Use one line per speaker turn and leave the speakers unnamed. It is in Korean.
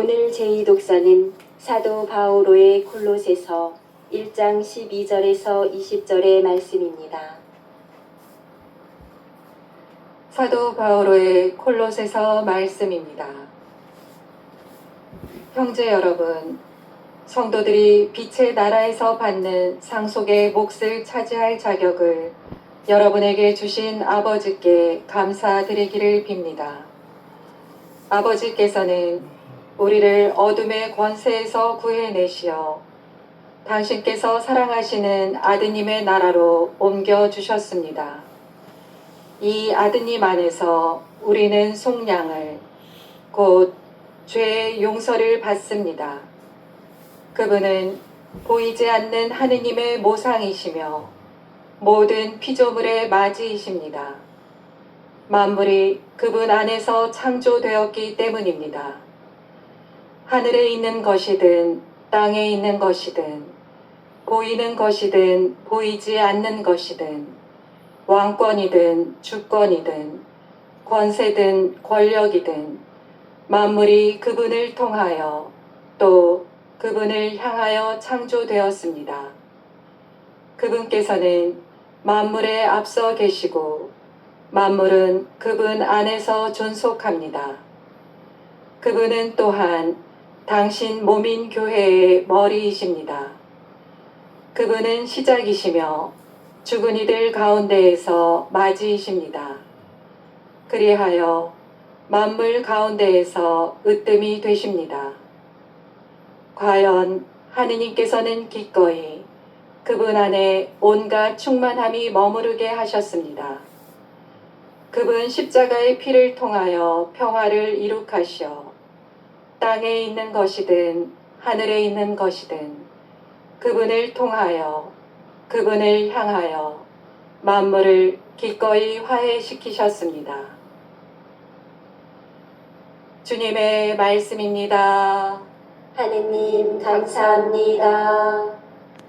오늘 제2독서는 사도 바오로의 콜로새서 1장 12절에서 20절의 말씀입니다.
사도 바오로의 콜로새서 말씀입니다. 형제 여러분, 성도들이 빛의 나라에서 받는 상속의 몫을 차지할 자격을 여러분에게 주신 아버지께 감사드리기를 빕니다. 아버지께서는 우리를 어둠의 권세에서 구해내시어 당신께서 사랑하시는 아드님의 나라로 옮겨 주셨습니다. 이 아드님 안에서 우리는 속량을 곧 죄의 용서를 받습니다. 그분은 보이지 않는 하느님의 모상이시며 모든 피조물의 맞이이십니다. 만물이 그분 안에서 창조되었기 때문입니다. 하늘에 있는 것이든 땅에 있는 것이든 보이는 것이든 보이지 않는 것이든 왕권이든 주권이든 권세든 권력이든 만물이 그분을 통하여 또 그분을 향하여 창조되었습니다. 그분께서는 만물에 앞서 계시고 만물은 그분 안에서 존속합니다. 그분은 또한 당신 몸인 교회의 머리이십니다. 그분은 시작이시며 죽은 이들 가운데에서 맞이이십니다. 그리하여 만물 가운데에서 으뜸이 되십니다. 과연 하느님께서는 기꺼이 그분 안에 온갖 충만함이 머무르게 하셨습니다. 그분 십자가의 피를 통하여 평화를 이룩하시어 땅에 있는 것이든 하늘에 있는 것이든 그분을 통하여 그분을 향하여 만물을 기꺼이 화해시키셨습니다. 주님의 말씀입니다.
하느님 감사합니다.